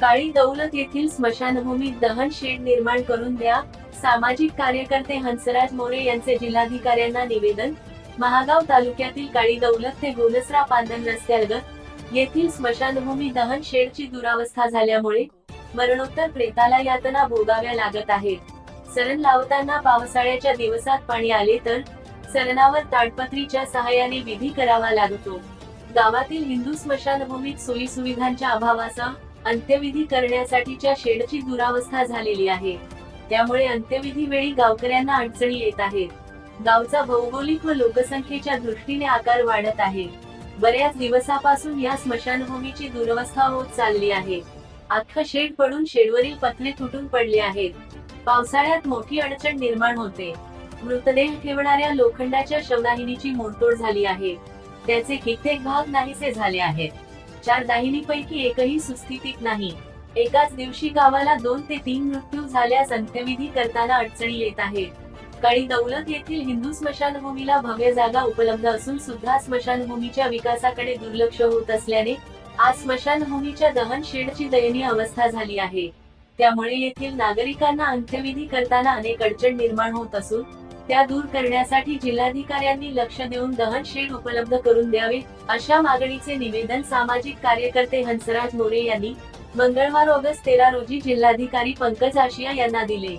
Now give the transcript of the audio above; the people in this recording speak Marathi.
काळी दौलत येथील स्मशानभूमीत दहन शेड निर्माण करून द्या. सामाजिक कार्यकर्ते हंसराज मोरे यांचे जिल्हाधिकाऱ्यांना निवेदन. महागाव तालुक्यातील काळी दौलत ते गोलसरा पांदन रस्त्यालगत येथील स्मशानभूमी दहन शेडची दुरावस्था झाल्यामुळे मरणोत्तर प्रेताला यातना भोगाव्या लागत आहेत. सरण लावताना पावसाळ्याच्या दिवसात पाणी आले तर सरणावर ताडपत्रीच्या सहाय्याने विधी करावा लागतो. गावातील हिंदू स्मशानभूमीत सोयी सुविधांच्या अभावासह अंत्यविधी करण्यासाठीच्या शेडची दुरावस्था झालेली आहे. त्यामुळे अंत्यविधी वेळी गावकऱ्यांना अडचणी येत आहेत. गावचा भौगोलिक व लोकसंख्येच्या दृष्टीने आकार वाढत आहे. बऱ्याच दिवसापासून या स्मशानभूमीची दुरवस्था होत चालली आहे. अख्खा शेड पडून शेडवरील पत्रे तुटून पडले आहेत. पावसाळ्यात मोठी अडचण निर्माण होते. मृतदेह ठेवणाऱ्या लोखंडाच्या शवदाहिनीची मोडतोड झाली आहे. त्याचे कित्येक भाग नाहीसे झाले आहेत. चार दाहिनीपैकी एकही सुस्थितीत नाही. एकाच दिवशी गावाला दोन ते तीन मृत्यू झाल्यास अंत्यविधी करताना अडचणी येत आहेत. काळी दौलत येथील हिंदू स्मशानभूमीला भव्य जागा उपलब्ध असून सुद्धा स्मशानभूमीच्या विकासाकडे दुर्लक्ष होत असल्याने आज स्मशानभूमीच्या दहन शेडची दयनीय अवस्था झाली आहे. त्यामुळे येथील नागरिकांना अंत्यविधी करताना अनेक अडचण निर्माण होत असून त्या दूर करण्यासाठी जिल्हाधिकाऱ्यांनी लक्ष देऊन दहन शेड उपलब्ध करून द्यावे अशा मागणीचे निवेदन सामाजिक कार्यकर्ते हंसराज मोरे यांनी मंगळवार ऑगस्ट तेरा रोजी जिल्हाधिकारी पंकज आशिया यांना दिले.